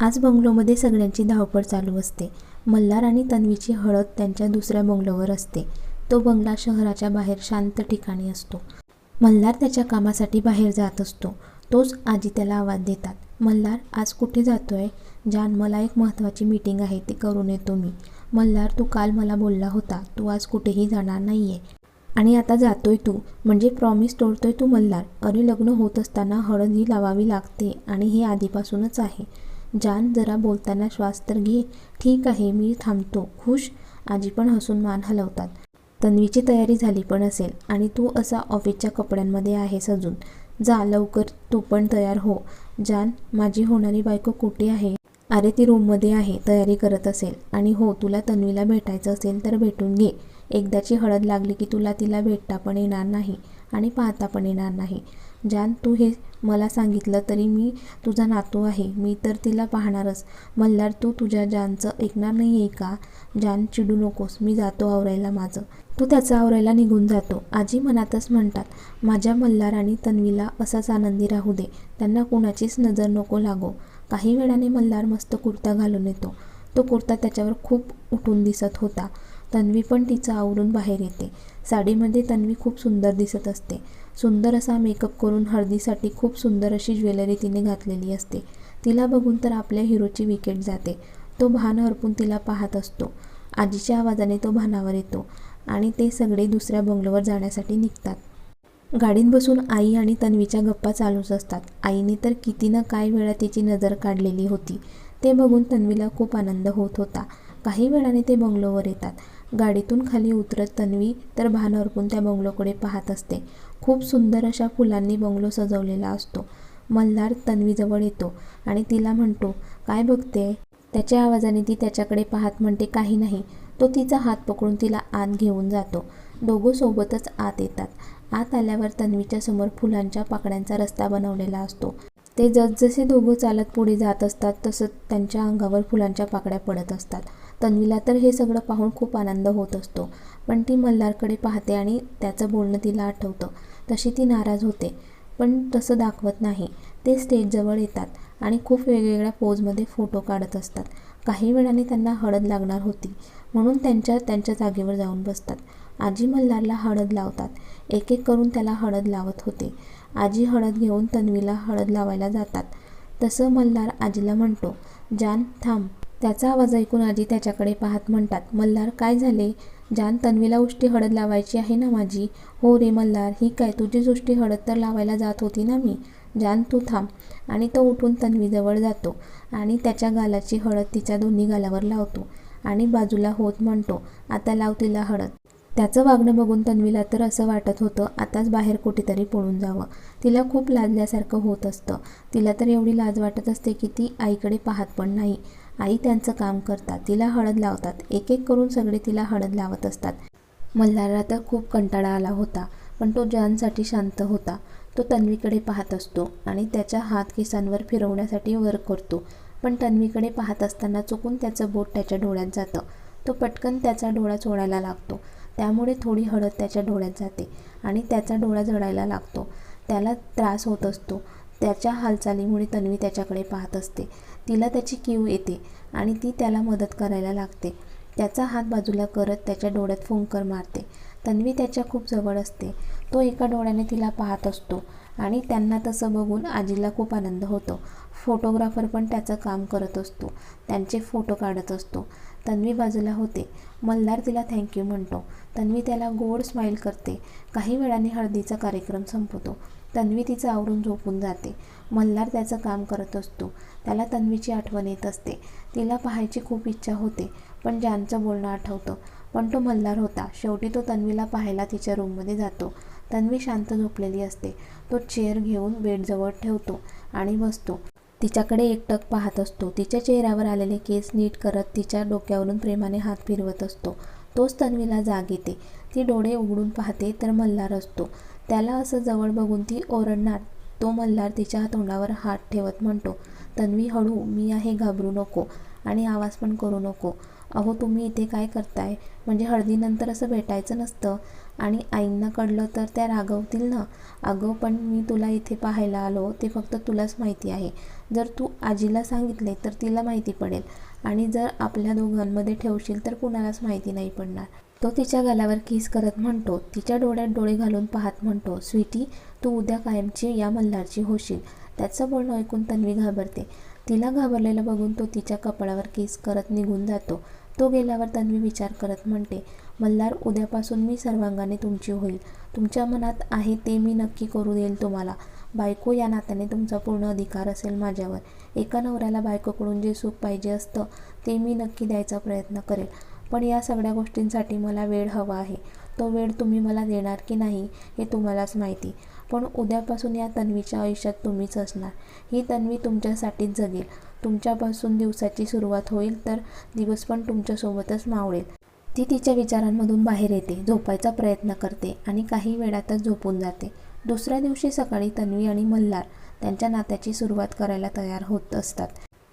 आज बंगलोमध्ये सगळ्यांची धावपळ चालू असते. मल्हार आणि तन्वीची हळद त्यांच्या दुसऱ्या बंगलोवर असते. तो बंगला शहराच्या बाहेर शांत ठिकाणी असतो. मल्हार त्याच्या कामासाठी बाहेर जात असतो. तोच आजी त्याला आवाज देतात. मल्हार आज कुठे जातोय? जान मला एक महत्त्वाची मीटिंग आहे ती करून येतो मी. मल्हार तू काल मला बोलला होता तू आज कुठेही जाणार नाही आहे आणि आता जातोय तू. म्हणजे प्रॉमिस तोडतोय तू मल्हार. अरे लग्न होत असताना हळद ही लावावी लागते आणि हे आधीपासूनच आहे. जान जरा बोलताना श्वास तर घे. ठीक आहे मी थांबतो. खुश? आजी पण हसून मान हलवतात. तन्वीची तयारी झाली पण असेल आणि तू असा ऑफिसच्या कपड्यांमध्ये आहेस अजून. जा लवकर. तू पण तयार हो. जान माझी होणारी बायको कुठे आहे? अरे ती रूममध्ये आहे तयारी करत असेल. आणि हो तुला तन्वीला भेटायचं असेल तर भेटून घे. एकदाची हळद लागली की तुला तिला भेटता पण येणार नाही आणि पाहता पण येणार नाही. जान तू हे मला सांगितलं तरी मी तुझा नातू आहे मी तर तिला पाहणारच. मल्हार तू तुझ्या जानचं ऐकणार नाही आहे का? जान चिडू नकोस मी जातो आवरायला माझं. तो त्याचा आवरायला निघून जातो. आजी मनातच म्हणतात माझ्या मल्हार आणि तन्वीला असाच आनंदी राहू दे. त्यांना कोणाचीच नजर नको लागो. काही वेळाने मल्हार मस्त कुर्ता घालून येतो. तो कुर्ता त्याच्यावर खूप उठून दिसत होता. तन्वी पण तिचं आवरून बाहेर येते. साडीमध्ये तन्वी खूप सुंदर दिसत असते. सुंदर असा मेकअप करून हळदीसाठी खूप सुंदर अशी ज्वेलरी तिने घातलेली असते. तिला बघून तर आपल्या हिरोची विकेट जाते. तो भान हरपून तिला पाहत असतो. आजीच्या आवाजाने तो भानावर येतो आणि ते सगळे दुसऱ्या बंगलोवर जाण्यासाठी निघतात. गाडीत बसून आई आणि तन्वीच्या गप्पा चालूच असतात. आईने तर किती ना काय वेळा तिची नजर काढलेली होती. ते बघून तन्वीला खूप आनंद होत होता. काही वेळाने ते बंगलोवर येतात. गाडीतून खाली उतरत तन्वी तर भान हरपून त्या बंगलोकडे पाहत असते. खूप सुंदर अशा फुलांनी बंगलो सजवलेला असतो. मल्हार तन्वीजवळ येतो आणि तिला म्हणतो काय बघते त्याच्या आवाजाने ती त्याच्याकडे पाहत म्हणते काही नाही तो तिचा हात पकडून तिला आत घेऊन जातो. दोघं सोबतच आत येतात. आत आल्यावर तन्वीच्या समोर फुलांच्या पाकळ्यांचा रस्ता बनवलेला असतो. ते जसजसे दोघं चालत पुढे जात असतात तसं त्यांच्या अंगावर फुलांच्या पाकळ्या पडत असतात. तन्वीला तर हे सगळं पाहून खूप आनंद होत असतो. पण ती मल्हारकडे पाहते आणि त्याचं बोलणं तिला आठवतं. तशी ती नाराज होते. पण तसं दाखवत नाही. ते स्टेजजवळ येतात आणि खूप वेगवेगळ्या पोजमध्ये फोटो काढत असतात. काही वेळाने त्यांना हळद लागणार होती. म्हणून त्यांच्या त्यांच्या जागेवर जाऊन बसतात. आजी मल्हारला हळद लावतात. एक एक करून त्याला हळद लावत होते. आजी हळद घेऊन तन्वीला हळद लावायला जातात. तसं मल्हार आजीला म्हणतो जान थांब. त्याचा आवाज ऐकून आजी त्याच्याकडे पाहत म्हणतात मल्हार काय झाले? जान तन्वीला उष्टी हळद लावायची आहे ना माझी? हो रे मल्हार ही काय तुझी उष्टी हळद तर लावायला जात होती ना मी? जान तू थांब. आणि तो उठून तन्वीजवळ जातो आणि त्याच्या गालाची हळद तिच्या दोन्ही गालावर लावतो आणि बाजूला होत म्हणतो आता लाव तिला हळद. त्याचं वागणं बघून तन्वीला तर असं वाटत होतं आताच बाहेर कुठेतरी पळून जावं. तिला खूप लाजल्यासारखं होत असतं. तिला तर एवढी लाज वाटत असते की ती आईकडे पाहत पण नाही. आई त्यांचं काम करतात तिला हळद लावतात एक एक करून सगळे तिला हळद लावत असतात. मल्हारला तर खूप कंटाळा आला होता पण तो जानसाठी शांत होता तो तन्वीकडे पाहत असतो आणि त्याच्या हात केसांवर फिरवण्यासाठी वर करतो. पण तन्वीकडे पाहत असताना चुकून त्याचं बोट त्याच्या डोळ्यात जातं. तो पटकन त्याचा डोळा चोळायला लागतो. त्यामुळे थोडी हळद त्याच्या डोळ्यात जाते आणि त्याचा डोळा जळायला लागतो. त्याला त्रास होत असतो. त्याच्या हालचालीमुळे तन्वी त्याच्याकडे पाहत असते. तिला त्याची कीव येते आणि ती त्याला मदत करायला लागते. त्याचा हात बाजूला करत त्याच्या डोळ्यात फुंकर मारते. तन्वी त्याच्या खूप जवळ असते. तो एका डोळ्याने तिला पाहत असतो आणि त्यांना तसं बघून आजीला खूप आनंद होतो. फोटोग्राफर पण त्याचं काम करत असतो. त्यांचे फोटो काढत असतो. तन्वी बाजूला होते. मल्हार तिला थँक्यू म्हणतो. तन्वी त्याला गोड स्माईल करते. काही वेळाने हळदीचा कार्यक्रम संपवतो तन्वी तिचं आवरून झोपून जाते. मल्हार त्याचं काम करत असतो. त्याला तन्वीची आठवण येत असते. तिला पाहायची खूप इच्छा होते पण जानचं बोलणं आठवतं. पण तो मल्हार होता. शेवटी तो तन्वीला पाहायला तिच्या रूममध्ये जातो. तन्वी शांत झोपलेली असते. तो चेअर घेऊन बेडजवळ ठेवतो आणि बसतो. तिच्याकडे एकटक पाहत असतो. तिच्या चेहऱ्यावर आलेले केस नीट करत तिच्या डोक्यावरून प्रेमाने हात फिरवत असतो. तोच तन्वीला जाग येते. ती डोळे उघडून पाहते तर मल्हार असतो. त्याला असं जवळ बघून ती ओरडणार. तो मल्हार तिच्या तोंडावर हात ठेवत म्हणतो तन्वी हळू मी आहे घाबरू नको आणि आवाज पण करू नको. अहो तुम्ही इथे काय करताय? म्हणजे हळदीनंतर असं भेटायचं नसतं. आणि आईंना कळलं तर त्या रागवतील ना? अगं पण मी तुला इथे पाहायला आलो ते फक्त तुलाच माहिती आहे. जर तू आजीला सांगितले तर तिला माहिती पडेल. आणि जर आपल्या दोघांमध्ये ठेवशील तर कुणालाच माहिती नाही पडणार. तो तिच्या गालावर किस करत म्हणतो तिच्या डोळ्यात डोळे घालून पाहत म्हणतो स्वीटी तू उद्या कायमची या मल्हारची होशील. त्याचं बोलणं ऐकून तन्वी घाबरते. तिला घाबरलेलं बघून तो तिच्या कपाळावर केस करत निघून जातो. तो गेल्यावर तन्वी विचार करत म्हणते मल्हार उद्यापासून मी सर्वांगाने तुमची होईल. तुमच्या मनात आहे ते मी नक्की करू देईल तुम्हाला. बायको या नात्याने तुमचा पूर्ण अधिकार असेल माझ्यावर. एका नवऱ्याला बायकोकडून जे सुख पाहिजे असतं ते मी नक्की द्यायचा प्रयत्न करेल. पण या सगळ्या गोष्टींसाठी मला वेळ हवा आहे. तो वेळ तुम्ही मला देणार की नाही हे तुम्हालाच माहिती. पण उद्यापासून या तन्वीच्या आयुष्यात तुम्हीच असणार. ही तन्वी तुमच्यासाठीच जगेल. तुमच्यापासून दिवसाची सुरुवात होईल तर दिवस पण तुमच्यासोबतच मावळेल. ती तिच्या विचारांमधून बाहेर येते झोपायचा प्रयत्न करते आणि काही वेळातच झोपून जाते. दुसऱ्या दिवशी सकाळी तन्वी आणि मल्हार त्यांच्या नात्याची सुरुवात करायला तयार होत असतात.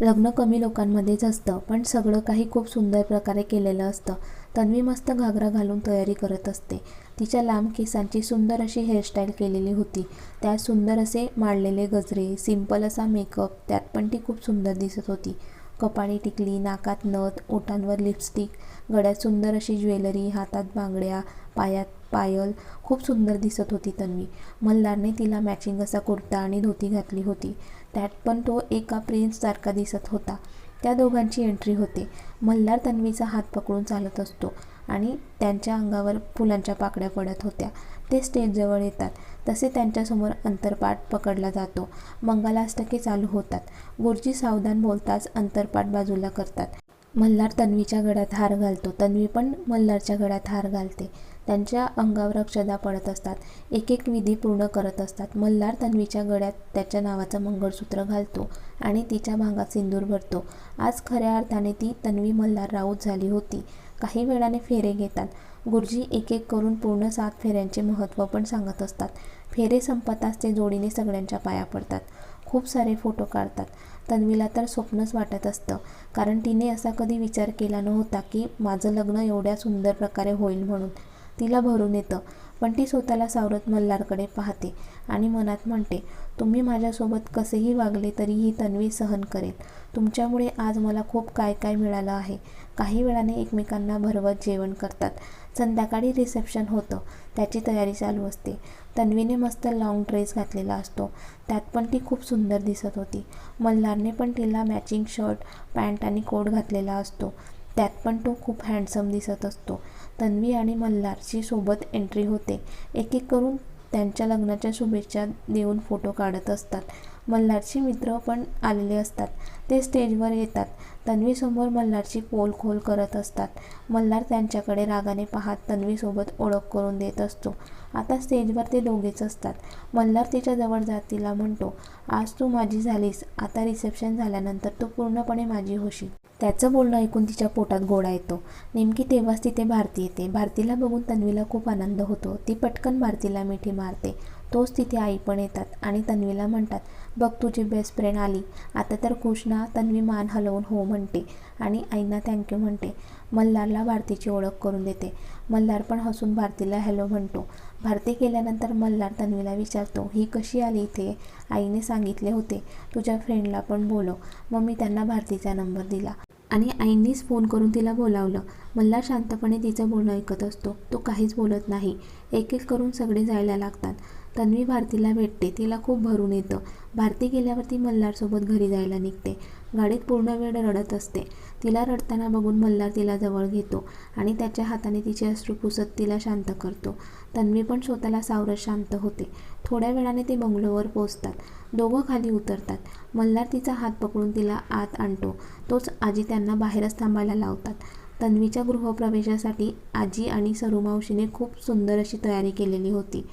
लग्न कमी लोकांमध्येच असतं पण सगळं काही खूप सुंदर प्रकारे केलेलं असतं. तन्वी मस्त घागरा घालून तयारी करत असते. तिच्या लांब केसांची सुंदर अशी हेअरस्टाईल केलेली होती. त्यात सुंदर असे मांडलेले गजरे सिंपल असा मेकअप त्यात पण ती खूप सुंदर दिसत होती. कपाळी टिकली नाकात नथ ओठांवर लिपस्टिक गळ्यात सुंदर अशी ज्वेलरी हातात बांगड्या पायात पायल खूप सुंदर दिसत होती तन्वी. मल्हारने तिला मॅचिंग असा कुर्ता आणि धोती घातली होती. त्यात पण तो एका प्रिन्ससारखा दिसत होता. त्या दोघांची एंट्री होते. मल्हार तन्वीचा हात पकडून चालत असतो आणि त्यांच्या अंगावर फुलांच्या पाकड्या पडत होत्या. ते स्टेजजवळ येतात. तसे त्यांच्यासमोर अंतरपाठ पकडला जातो. मंगलाष्टके चालू होतात. गुरुजी सावधान बोलताच अंतरपाठ बाजूला करतात. मल्हार तन्वीच्या गळ्यात हार घालतो. तन्वी पण मल्हारच्या गळ्यात हार घालते. त्यांच्या अंगावर अक्षदा पडत असतात. एक एक विधी पूर्ण करत असतात. मल्हार तन्वीच्या गळ्यात त्याच्या नावाचं मंगळसूत्र घालतो आणि तिच्या भांगात सिंदूर भरतो. आज खऱ्या अर्थाने ती तन्वी मल्हार राऊत झाली होती. काही वेळाने फेरे घेतात. गुरुजी एक एक करून पूर्ण सात फेऱ्यांचे महत्त्व पण सांगत असतात. फेरे संपताच ते जोडीने सगळ्यांच्या पाया पडतात. खूप सारे फोटो काढतात. तन्वीला तर स्वप्नच वाटत असतं. कारण तिने असा कधी विचार केला नव्हता की माझं लग्न एवढ्या सुंदर प्रकारे होईल म्हणून. तिला भरून येतं. पण ती स्वतःला सावरत मल्हारकडे पाहते आणि मनात म्हणते तुम्ही माझ्यासोबत कसेही वागले तरी ही तन्वी सहन करेल. तुमच्यामुळे आज मला खूप काय काय मिळालं आहे. काही वेळाने एकमेकांना भरवत जेवण करतात. संध्याकाळी रिसेप्शन होतं. त्याची तयारी चालू असते. तन्वीने मस्त लाँग ड्रेस घातलेला असतो. त्यात पण ती खूप सुंदर दिसत होती. मल्हारने पण तिला मॅचिंग शर्ट पॅन्ट आणि कोट घातलेला असतो. त्यात पण तो खूप हँडसम दिसत असतो. तन्वी आणि मल्हारची सोबत एंट्री होते. एक एक करून त्यांच्या लग्नाच्या शुभेच्छा देऊन फोटो काढत असतात. मल्हारचे मित्र पण आलेले असतात. ते स्टेजवर येतात. तन्वीसमोर मल्हारची पोल खोल करत असतात. मल्हार त्यांच्याकडे रागाने पाहत तन्वीसोबत ओळख करून देत असतो. आता स्टेजवर ते दोघेच असतात. मल्हार तिच्या जवळ जात तिला म्हणतो आज तू माझी झालीस. आता रिसेप्शन झाल्यानंतर तू पूर्णपणे माझी होशील. त्याचं बोलणं ऐकून तिच्या पोटात गोळा येतो. नेमकी तेव्हाच तिथे भारती येते. भारतीला बघून तन्वीला खूप आनंद होतो. ती पटकन भारतीला मिठी मारते. तोच तिथे आई पण येतात आणि तन्वीला म्हणतात बघ तुझी बेस्ट फ्रेंड आली. आता तर कृष्णा तन्वी मान हलवून हो म्हणते आणि आईना थँक्यू म्हणते. मल्हारला भारतीची ओळख करून देते. मल्हार पण हसून भारतीला हॅलो म्हणतो. भारती गेल्यानंतर मल्हार तन्वीला विचारतो ही कशी आली इथे? आईने सांगितले होते तुझ्या फ्रेंडला पण बोलव. मग मी त्यांना भारतीचा नंबर दिला. आणि आईंनीच फोन करून तिला बोलावलं. मल्हार शांतपणे तिचं बोलणं ऐकत असतो. तो काहीच बोलत नाही. एक एक करून सगळे जायला लागतात. तन्वी भारतीला भेटते. तिला खूप भरून येतं. भारती गेल्यावर ती मल्हारसोबत घरी जायला निघते. गाडीत पूर्ण वेळ रडत असते. तिला रडताना बघून मल्हार तिला जवळ घेतो आणि त्याच्या हाताने तिचे अश्रू पुसत तिला शांत करतो. तन्वी पण स्वतःला सावरत शांत होते. थोड्या वेळाने ते बंगलोवर पोचतात दोघं खाली उतरतात. मल्हार तिचा हात पकडून तिला आत आणतो. तोच आजी त्यांना बाहेरच थांबायला लावतात. तन्वीच्या गृहप्रवेशासाठी आजी आणि सरुमावशीने खूप सुंदर अशी तयारी केलेली होती.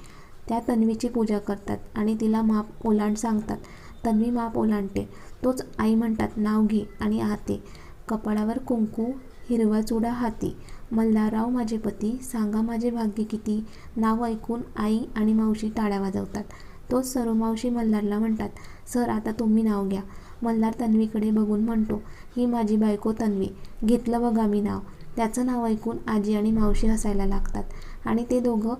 त्या तन्वीची पूजा करतात आणि तिला माप ओलांड सांगतात. तन्वी माप ओलांडते. तोच आई म्हणतात नाव घे आणि आते कपाळावर कुंकू हिरवा चुडा हाती. मल्हारराव माझे पती सांगा माझे भाग्य किती. नाव ऐकून आई आणि मावशी टाळ्या वाजवतात. तोच सर्व मावशी मल्हारला म्हणतात सर आता तुम्ही नाव घ्या मल्हार तन्वीकडे बघून म्हणतो ही माझी बायको तन्वी. घेतलं बघा मी नाव. त्याचं नाव ऐकून आजी आणि मावशी हसायला लागतात. आणि ते दोघं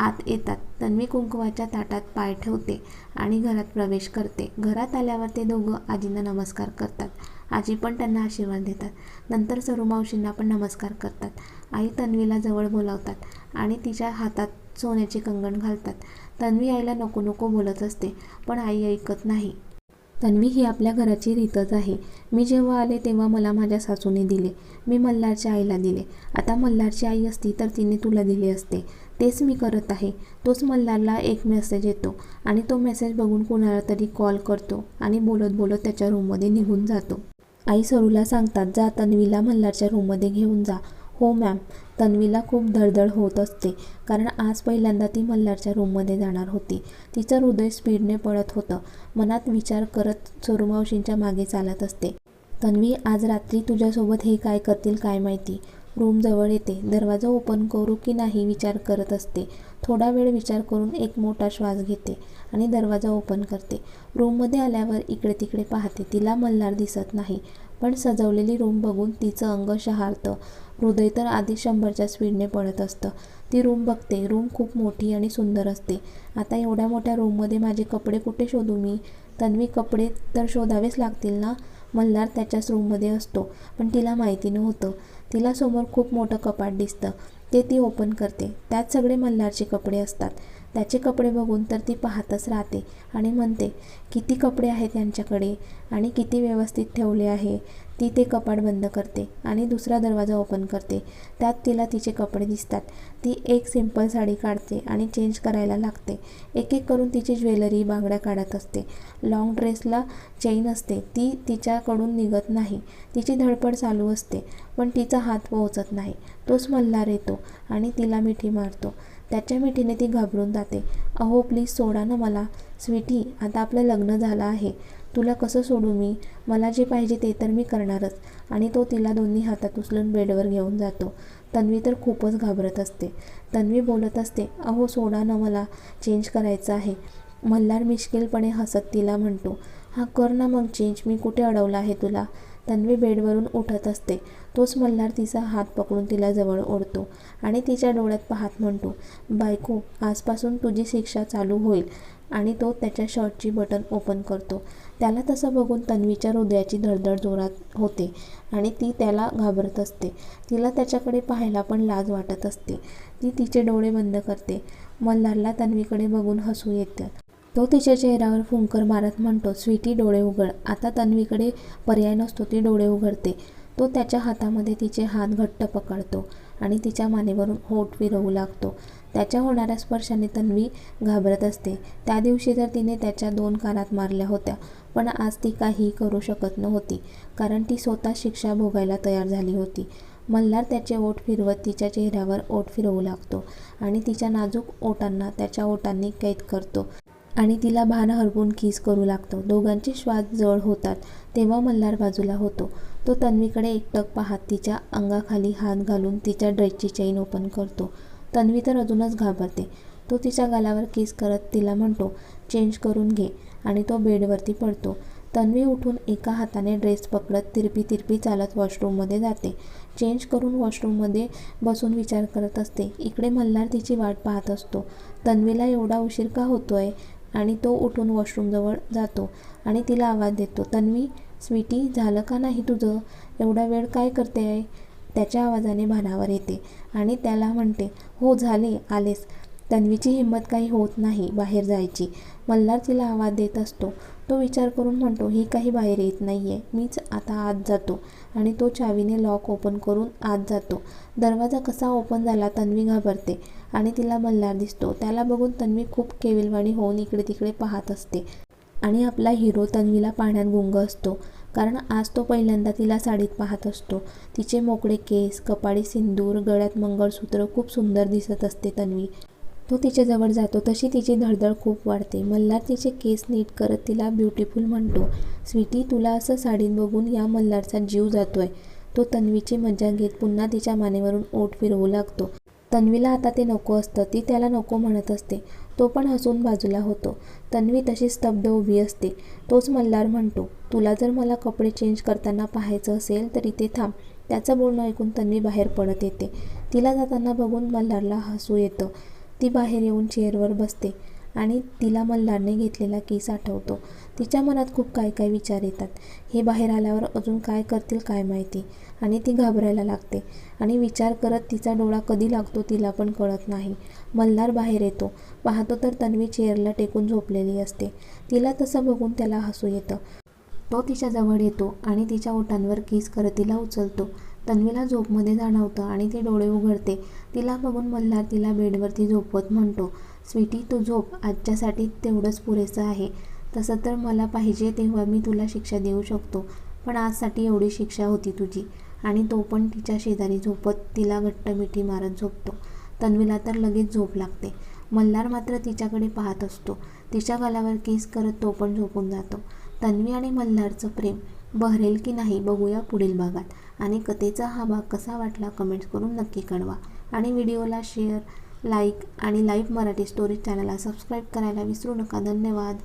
आत येतात. तन्वी कुंकवाच्या ताटात पाय ठेवते आणि घरात प्रवेश करते. घरात आल्यावर ते दोघं आजींना नमस्कार करतात. आजी पण त्यांना आशीर्वाद देतात. नंतर सरू मावशींना पण नमस्कार करतात. आई तन्वीला जवळ बोलावतात आणि तिच्या हातात सोन्याचे कंगण घालतात. तन्वी आईला नको नको बोलत असते पण आई ऐकत नाही. तन्वी ही आपल्या घराची रीतच आहे. मी जेव्हा आले तेव्हा मला माझ्या सासूने दिले. मी मल्हारच्या आईला दिले. आता मल्हारची आई असती तर तिने तुला दिले असते. तेच मी करत आहे. तोच मल्हारला एक मेसेज येतो आणि तो मेसेज बघून कोणाला तरी कॉल करतो आणि बोलत बोलत त्याच्या रूममध्ये निघून जातो. आई सरूला सांगतात जा तन्वीला मल्हारच्या रूममध्ये घेऊन जा. हो मॅम तन्वीला खूप धडधड होत असते कारण आज पहिल्यांदा ती मल्हारच्या रूममध्ये जाणार होती. तिचं हृदय स्पीडने पळत होतं. मनात विचार करत सरूमावशींच्या मागे चालत असते. तन्वी आज रात्री तुझ्यासोबत हे काय करतील काय माहिती? रूम जवळ येते. दरवाजा ओपन करू की नाही विचार करत असते. थोडा वेळ विचार करून एक मोठा श्वास घेते आणि दरवाजा ओपन करते. रूममध्ये आल्यावर इकडे तिकडे पाहते. तिला मल्हार दिसत नाही पण सजवलेली रूम बघून तिचं अंग शहारतं हृदय तर आधी शंभरच्या स्पीडने पडत असतं. ती रूम बघते. रूम खूप मोठी आणि सुंदर असते. आता एवढ्या मोठ्या रूममध्ये माझे कपडे कुठे शोधू मी? तन्वी कपडे तर शोधावेच लागतील ना? मल्हार त्याच्याच रूममध्ये असतो पण तिला माहिती नव्हतं. तिला समोर खूप मोठं कपाट दिसतं. ते ती ओपन करते. त्यात सगळे मल्हारचे कपडे असतात. त्याचे कपडे बघून तर ती पाहतच राहते आणि म्हणते किती कपडे आहेत त्यांच्याकडे आणि किती व्यवस्थित ठेवले आहे? ती ते कपाट बंद करते आणि दुसरा दरवाजा ओपन करते. त्यात तिला तिचे कपडे दिसतात. ती एक सिंपल साडी काढते आणि चेंज करायला लागते. एक एक करून तिची ज्वेलरी बांगड्या काढत असते. लॉंग ड्रेसला चेन असते. ती तिच्याकडून निघत नाही. तिची धडपड चालू असते पण तिचा हात पोहोचत नाही. तोच मल्हार येतो आणि तिला मिठी मारतो. त्याच्या मिठीने ती घाबरून जाते. अहो प्लीज सोडा ना मला. स्वीटी आता आपलं लग्न झालं आहे. तुला कसं सोडू मी? मला जे पाहिजे ते तर मी करणारच. आणि तो तिला दोन्ही हातात उचलून बेडवर घेऊन जातो. तन्वी तर खूपच घाबरत असते. तन्वी बोलत असते अहो सोडा ना मला. चेंज करायचं आहे. मल्हार मिश्किलपणे हसत तिला म्हणतो हा कर ना मग चेंज मी कुठे अडवला आहे तुला? तन्वी बेडवरून उठत असते. तोच मल्हार तिचा हात पकडून तिला जवळ ओढतो आणि तिच्या डोळ्यात पाहत म्हणतो बायको आजपासून तुझी शिक्षा चालू होईल. आणि तो त्याच्या शर्टची बटन ओपन करतो. त्याला तसं बघून तन्वीच्या हृदयाची धडधड जोरात होते आणि ती त्याला घाबरत असते. तिला त्याच्याकडे पाहायला पण लाज वाटत असते. ती तिचे डोळे बंद करते. मल्हारला तन्वीकडे बघून हसू येतं. तो तिच्या चेहऱ्यावर फुंकर मारत म्हणतो स्वीटी डोळे उघड. आता तन्वीकडे पर्याय नसतो ती डोळे उघडते. तो त्याच्या हातामध्ये तिचे हात घट्ट पकडतो आणि तिच्या मानेवरून होठ फिरवू लागतो. त्याच्या होणाऱ्या स्पर्शाने तन्वी घाबरत असते. त्या दिवशी तर तिने त्याच्या दोन कानात मारल्या होत्या पण आज ती काहीही करू शकत नव्हती कारण ती स्वतः शिक्षा भोगायला तयार झाली होती. मल्हार त्याचे ओठ फिरवत तिच्या चेहऱ्यावर ओठ फिरवू लागतो आणि तिच्या नाजूक ओटांना त्याच्या ओटांनी कैद करतो आणि तिला भान हरवून किस करू लागतो. दोघांचे श्वास जड होतात तेव्हा मल्हार बाजूला होतो. तो तन्वीकडे एकटक पाहत तिच्या अंगाखाली हात घालून तिच्या ड्रेसची चेन ओपन करतो. तन्वी तर अजूनच घाबरते. तो तिच्या गालावर किस करत तिला म्हणतो चेंज करून घे. आणि तो बेडवरती पडतो. तन्वी उठून एका हाताने ड्रेस पकडत तिरपी तिरपी चालत वॉशरूममध्ये जाते. चेंज करून वॉशरूममध्ये बसून विचार करत असते. इकडे मल्हार तिची वाट पाहत असतो. तन्वीला एवढा उशीर का होतोय? आणि तो उठून वॉशरूमजवळ जातो आणि तिला आवाज देतो तन्वी स्वीटी झालं का नाही तुझं? एवढा वेळ काय करते आहे त्याच्या आवाजाने भानावर येते आणि त्याला म्हणते हो झाले आलेस. तन्वीची हिंमत काही होत नाही बाहेर जायची. मल्हार तिला आवाज देत असतो. तो विचार करून म्हणतो ही काही बाहेर येत नाही आहे मीच आता आत जातो. आणि तो चावीने लॉक ओपन करून आत जातो. दरवाजा कसा ओपन झाला तन्वी घाबरते आणि तिला मल्हार दिसतो. त्याला बघून तन्वी खूप केविलवाणी होऊन इकडे तिकडे पाहत असते. आणि आपला हिरो तन्वीला पाण्यात गुंग असतो. कारण आज तो पहिल्यांदा तिला साडीत पाहत असतो. तिचे मोकळे केस कपाळी सिंदूर गळ्यात मंगळसूत्र खूप सुंदर दिसत असते तन्वी. तो तिच्याजवळ जातो. तशी तिची धडधड खूप वाढते. मल्हार तिचे केस नीट करत तिला ब्युटिफुल म्हणतो. स्वीटी तुला असं साडीत बघून या मल्हारचा जीव जातोय. तो तन्वीची मजा घेत पुन्हा तिच्या मानेवरून ओठ फिरवू लागतो. तन्वीला आता ते नको असतं ती त्याला नको म्हणत असते. तो पण हसून बाजूला होतो. तन्वी तशी स्तब्ध उभी असते. तोच मल्हार म्हणतो तुला जर मला कपडे चेंज करताना पाहायचं असेल तर इथे थांब. त्याचं बोलणं ऐकून तन्वी बाहेर पडत येते. तिला जाताना बघून मल्हारला हसू येतं. ती बाहेर येऊन चेअरवर बसते. आणि तिला मल्हारने घेतलेला केस आठवतो. तिच्या मनात खूप काय काय विचार येतात. हे बाहेर आल्यावर अजून काय करतील काय माहिती. आणि ती घाबरायला लागते. आणि विचार करत तिचा डोळा कधी लागतो तिला पण कळत नाही. मल्हार बाहेर येतो. पाहतो तर तन्वी चेअरला टेकून झोपलेली असते. तिला तसं बघून त्याला हसू येतं. तो तिच्याजवळ येतो आणि तिच्या ओठांवर किस करत तिला उचलतो. तन्वीला झोपमध्ये जाणवतं आणि ती डोळे उघडते. तिला बघून मल्हार तिला बेडवरती झोपवत म्हणतो. स्वीटी तू झोप. आजच्यासाठी तेवढंच पुरेसं आहे. तसं तर मला पाहिजे तेव्हा मी तुला शिक्षा देऊ शकतो पण आजसाठी एवढी शिक्षा होती तुझी. आणि तो पण तिच्या शेजारी झोपत तिला घट्ट मिठी मारत झोपतो. तन्वीला तर लगेच झोप लागते. मल्हार मात्र तिच्याकडे पाहत असतो. तिच्या गालावर केस करत तो पण झोपून जातो. तन्वी आणि मल्हारचं प्रेम बहरेल की नाही बघूया पुढील भागात. आणि कथेचा हा भाग कसा वाटला कमेंट्स करून नक्की कळवा. आणि व्हिडिओला शेअर लाईक आणि लाईव्ह मराठी स्टोरी चॅनलला सबस्क्राईब करायला विसरू नका. धन्यवाद.